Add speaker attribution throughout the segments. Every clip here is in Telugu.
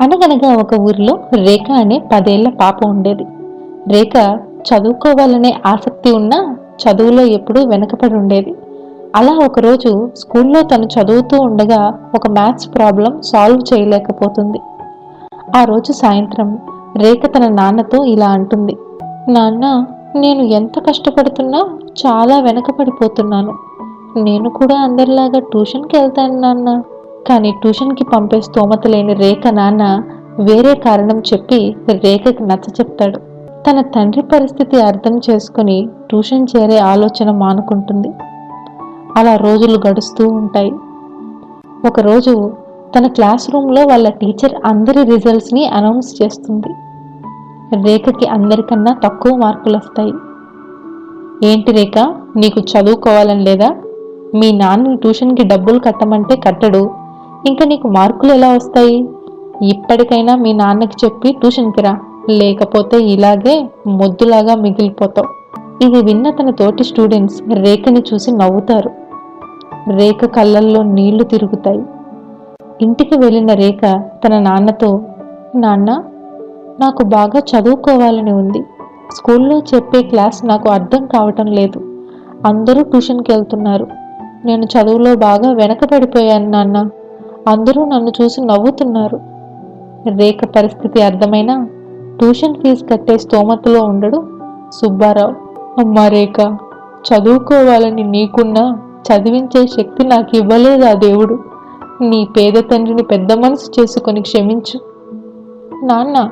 Speaker 1: అనగనగా ఒక ఊరిలో రేఖ అనే పదేళ్ళ పాప ఉండేది. రేఖ చదువుకోవాలనే ఆసక్తి ఉన్నా చదువులో ఎప్పుడూ వెనకపడి ఉండేది. అలా ఒకరోజు స్కూల్లో తను చదువుతూ ఉండగా ఒక మ్యాథ్స్ ప్రాబ్లం సాల్వ్ చేయలేకపోతుంది. ఆ రోజు సాయంత్రం రేఖ తన నాన్నతో ఇలా అంటుంది. నాన్న నేను ఎంత కష్టపడుతున్నా చాలా వెనకపడిపోతున్నాను నేను కూడా అందరిలాగా ట్యూషన్కి వెళ్తాను నాన్న. కానీ ట్యూషన్కి పంపే స్తోమత లేని రేఖ నాన్న వేరే కారణం చెప్పి రేఖకి నచ్చ చెప్తాడు. తన తండ్రి పరిస్థితి అర్థం చేసుకుని ట్యూషన్ చేరే ఆలోచన మానుకుంటుంది. అలా రోజులు గడుస్తూ ఉంటాయి. ఒకరోజు తన క్లాస్ రూమ్లో వాళ్ళ టీచర్ అందరి రిజల్ట్స్ని అనౌన్స్ చేస్తుంది. రేఖకి అందరికన్నా తక్కువ మార్కులు వస్తాయి. ఏంటి రేఖ నీకు చదువుకోవాలని లేదా? మీ నాన్న ట్యూషన్కి డబ్బులు కట్టమంటే కట్టడు. ఇంకా నీకు మార్కులు ఎలా వస్తాయి? ఇప్పటికైనా మీ నాన్నకి చెప్పి ట్యూషన్కి రా. లేకపోతే ఇలాగే మొద్దులాగా మిగిలిపోతావు. ఇది విన్న తన తోటి స్టూడెంట్స్ రేఖని చూసి నవ్వుతారు. రేఖ కళ్ళల్లో నీళ్ళు తిరుగుతాయి. ఇంటికి వెళ్ళిన రేఖ తన నాన్నతో నాన్న నాకు బాగా చదువుకోవాలని ఉంది. స్కూల్లో చెప్పే క్లాస్ నాకు అర్థం కావటం లేదు. అందరూ ట్యూషన్కి వెళ్తున్నారు. నేను చదువులో బాగా వెనకబడిపోయాను నాన్న. అందరూ నన్ను చూసి నవ్వుతున్నారు. రేఖ పరిస్థితి అర్థమైనా ట్యూషన్ ఫీజు కట్టే స్తోమతలో ఉండడు సుబ్బారావు. అమ్మా రేఖ చదువుకోవాలని నీకున్నా చదివించే శక్తి నాకు ఇవ్వలేదు ఆ దేవుడు? నీ పేద తండ్రిని పెద్ద మనసు చేసుకొని క్షమించు. నాన్న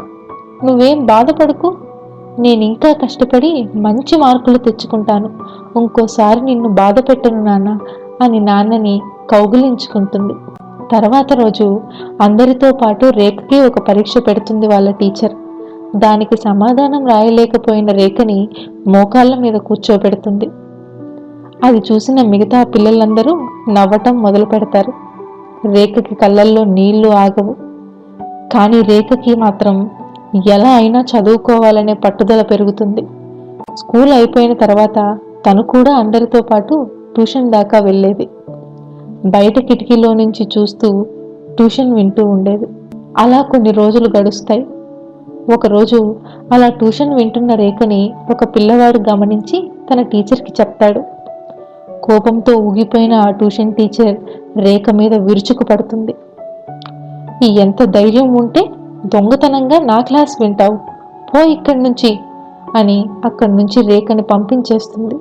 Speaker 1: నువ్వేం బాధపడకు. నేను ఇంకా కష్టపడి మంచి మార్కులు తెచ్చుకుంటాను. ఇంకోసారి నిన్ను బాధ పెట్టను నాన్న అని నాన్నని కౌగిలించుకుంటుంది. తర్వాత రోజు అందరితో పాటు రేఖకి ఒక పరీక్ష పెడుతుంది వాళ్ళ టీచర్. దానికి సమాధానం రాయలేకపోయిన రేఖని మోకాళ్ళ మీద కూర్చోబెడుతుంది. అది చూసిన మిగతా పిల్లలందరూ నవ్వటం మొదలు పెడతారు. రేఖకి కళ్ళల్లో నీళ్ళు ఆగవు. కానీ రేఖకి మాత్రం ఎలా అయినా చదువుకోవాలనే పట్టుదల పెరుగుతుంది. స్కూల్ అయిపోయిన తర్వాత తను కూడా అందరితో పాటు ట్యూషన్ దాకా వెళ్ళేది. బయట కిటికీలో నుంచి చూస్తూ ట్యూషన్ వింటూ ఉండేది. అలా కొన్ని రోజులు గడుస్తాయి. ఒకరోజు అలా ట్యూషన్ వింటున్న రేఖని ఒక పిల్లవాడు గమనించి తన టీచర్కి చెప్తాడు. కోపంతో ఊగిపోయిన ఆ ట్యూషన్ టీచర్ రేఖ మీద విరుచుకు పడుతుంది. ఈ ఎంత ధైర్యం ఉంటే దొంగతనంగా నా క్లాస్ వింటావు. పో ఇక్కడి నుంచి అని అక్కడి నుంచి రేఖని పంపించేస్తుంది.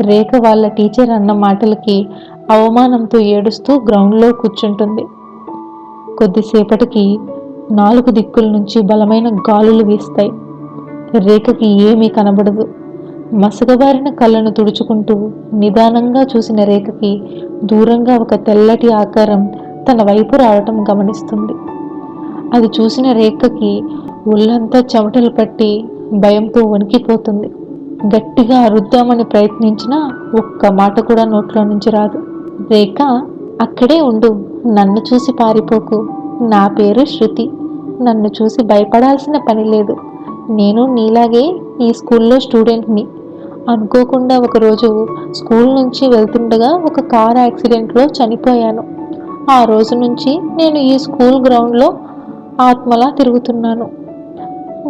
Speaker 1: రేఖ వాళ్ళ టీచర్ అన్న మాటలకి అవమానంతో ఏడుస్తూ గ్రౌండ్లో కూర్చుంటుంది. కొద్దిసేపటికి నాలుగు దిక్కుల నుంచి బలమైన గాలులు వీస్తాయి. రేఖకి ఏమీ కనబడదు. మసగబారిన కళ్ళను తుడుచుకుంటూ నిదానంగా చూసిన రేఖకి దూరంగా ఒక తెల్లటి ఆకారం తన వైపు రావటం గమనిస్తుంది. అది చూసిన రేఖకి ఒళ్ళంతా చెమటలు పట్టి భయంతో వణికిపోతుంది. గట్టిగా అరుద్దామని ప్రయత్నించినా ఒక్క మాట కూడా నోట్లో నుంచి రాదు. రేఖ అక్కడే ఉండు. నన్ను చూసి పారిపోకు. నా పేరు శృతి. నన్ను చూసి భయపడాల్సిన పని లేదు. నేను నీలాగే ఈ స్కూల్లో స్టూడెంట్ని. అనుకోకుండా ఒకరోజు స్కూల్ నుంచి వెళ్తుండగా ఒక కార్ యాక్సిడెంట్లో చనిపోయాను. ఆ రోజు నుంచి నేను ఈ స్కూల్ గ్రౌండ్లో ఆత్మలా తిరుగుతున్నాను.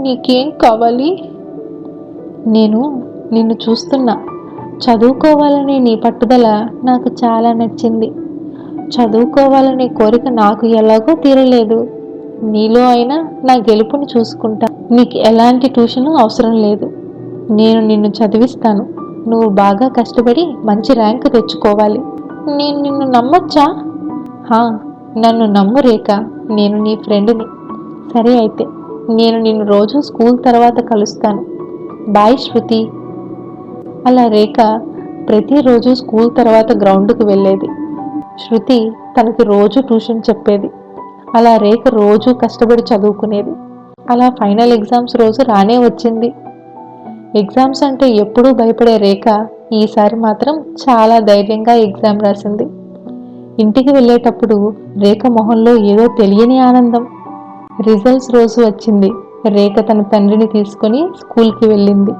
Speaker 1: నీకేం కావాలి? నేను నిన్ను చూస్తున్నా. చదువుకోవాలనే నీ పట్టుదల నాకు చాలా నచ్చింది. చదువుకోవాలనే కోరిక నాకు ఎలాగో తీరలేదు. నీలో అయినా నా గెలుపుని చూసుకుంటా. నీకు ఎలాంటి ట్యూషన్ అవసరం లేదు. నేను నిన్ను చదివిస్తాను. నువ్వు బాగా కష్టపడి మంచి ర్యాంక్ తెచ్చుకోవాలి. నేను నిన్ను నమ్మొచ్చా? హా నన్ను నమ్ము రేఖ. నేను నీ ఫ్రెండ్ని. సరే అయితే నేను నిన్ను రోజు స్కూల్ తర్వాత కలుస్తాను. బాయ్ శృతి. అలా రేఖ ప్రతిరోజు స్కూల్ తర్వాత గ్రౌండ్కి వెళ్ళేది. శృతి తనకి రోజు ట్యూషన్ చెప్పేది. అలా రేఖ రోజు కష్టపడి చదువుకునేది. అలా ఫైనల్ ఎగ్జామ్స్ రోజు రానే వచ్చింది. ఎగ్జామ్స్ అంటే ఎప్పుడూ భయపడే రేఖ ఈసారి మాత్రం చాలా ధైర్యంగా ఎగ్జామ్ రాసింది. ఇంటికి వెళ్ళేటప్పుడు రేఖ మొహంలో ఏదో తెలియని ఆనందం. రిజల్ట్స్ రోజు వచ్చింది. రేఖ తన తండ్రిని తీసుకొని స్కూల్కి వెళ్ళింది.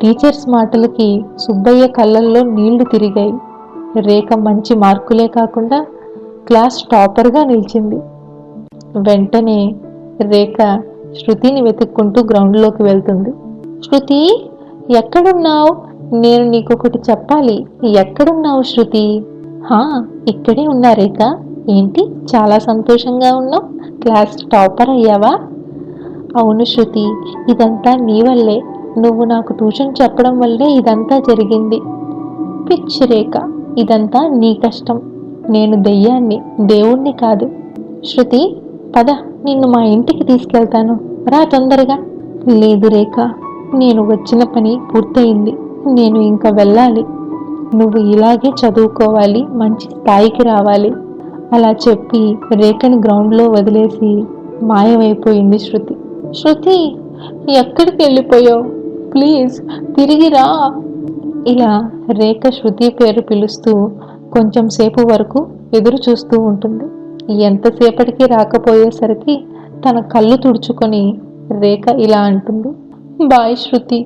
Speaker 1: టీచర్స్ మాటలకి సుబ్బయ్య కళ్ళల్లో నీళ్ళు తిరిగాయి. రేఖ మంచి మార్కులే కాకుండా క్లాస్ టాపర్గా నిలిచింది. వెంటనే రేఖ శృతిని వెతుక్కుంటూ గ్రౌండ్లోకి వెళ్తుంది. శృతి ఎక్కడున్నావు? నేను నీకొకటి చెప్పాలి. ఎక్కడున్నావు శృతి? హా ఇక్కడే ఉన్నా రేఖ. ఏంటి చాలా సంతోషంగా ఉన్నావు? క్లాస్ టాపర్ అయ్యావా? అవును శృతి ఇదంతా నీ వల్లే. నువ్వు నాకు ట్యూషన్ చెప్పడం వల్లే ఇదంతా జరిగింది. పిచ్చి రేఖ ఇదంతా నీ కష్టం. నేను దెయ్యాన్ని దేవుణ్ణి కాదు. శృతి పద నిన్ను మా ఇంటికి తీసుకెళ్తాను. రా తొందరగా. లేదు రేఖ నేను వచ్చిన పని పూర్తయింది. నేను ఇంకా వెళ్ళాలి. నువ్వు ఇలాగే చదువుకోవాలి మంచి స్థాయికి రావాలి. అలా చెప్పి రేఖని గ్రౌండ్లో వదిలేసి మాయమైపోయింది శృతి. శృతి ఎక్కడికి వెళ్ళిపోయావు? ప్లీజ్ తిరిగి రా ఇలా రేఖ శృతి పేరు పిలుస్తూ కొంచెం సేపు వరకు ఎదురు చూస్తూ ఉంటుంది. ఎంతసేపటికి రాకపోయేసరికి తన కళ్ళు తుడుచుకొని రేఖ ఇలా అంటుంది. బాయ్ శృతి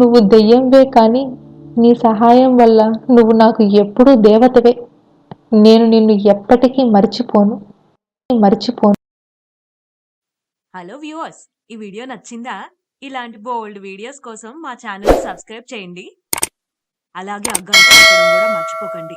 Speaker 1: నువ్వు దెయ్యంవే కానీ నీ సహాయం వల్ల నువ్వు నాకు ఎప్పుడూ దేవతవే. నేను నిన్ను ఎప్పటికీ మర్చిపోను. మర్చిపోను.
Speaker 2: హలో వ్యూవర్స్ ఈ వీడియో నచ్చిందా? ఇలాంటి బోల్డ్ వీడియోస్ కోసం మా ఛానల్ సబ్స్క్రైబ్ చేయండి. అలాగే అగ్గంతో కూడా మర్చిపోకండి.